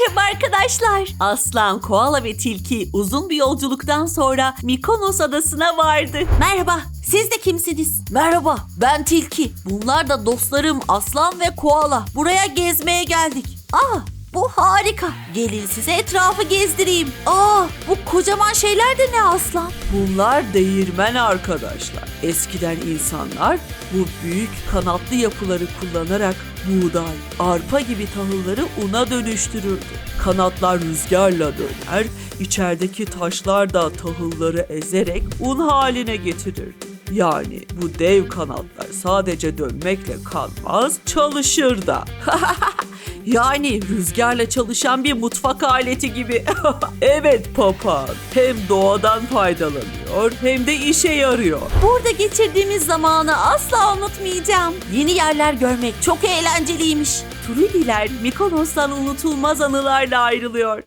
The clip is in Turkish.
Merhaba arkadaşlar. Aslan, koala ve tilki uzun bir yolculuktan sonra Mikonos adasına vardı. Merhaba, siz de kimsiniz? Merhaba, ben Tilki. Bunlar da dostlarım Aslan ve Koala. Buraya gezmeye geldik. Aa, bu harika. Gelin size etrafı gezdireyim. Aa, bu kocaman şeyler de ne Aslan? Bunlar değirmen arkadaşlar. Eskiden insanlar bu büyük kanatlı yapıları kullanarak buğday, arpa gibi tahılları una dönüştürürdü. Kanatlar rüzgarla döner, içerideki taşlar da tahılları ezerek un haline getirirdi. Yani bu dev kanatlar sadece dönmekle kalmaz, çalışır da. Yani rüzgarla çalışan bir mutfak aleti gibi. evet papağan. Hem doğadan faydalanıyor hem de işe yarıyor. Burada geçirdiğimiz zamanı asla unutmayacağım. Yeni yerler görmek çok eğlenceliymiş. Trudiler Mikonos'tan unutulmaz anılarla ayrılıyor.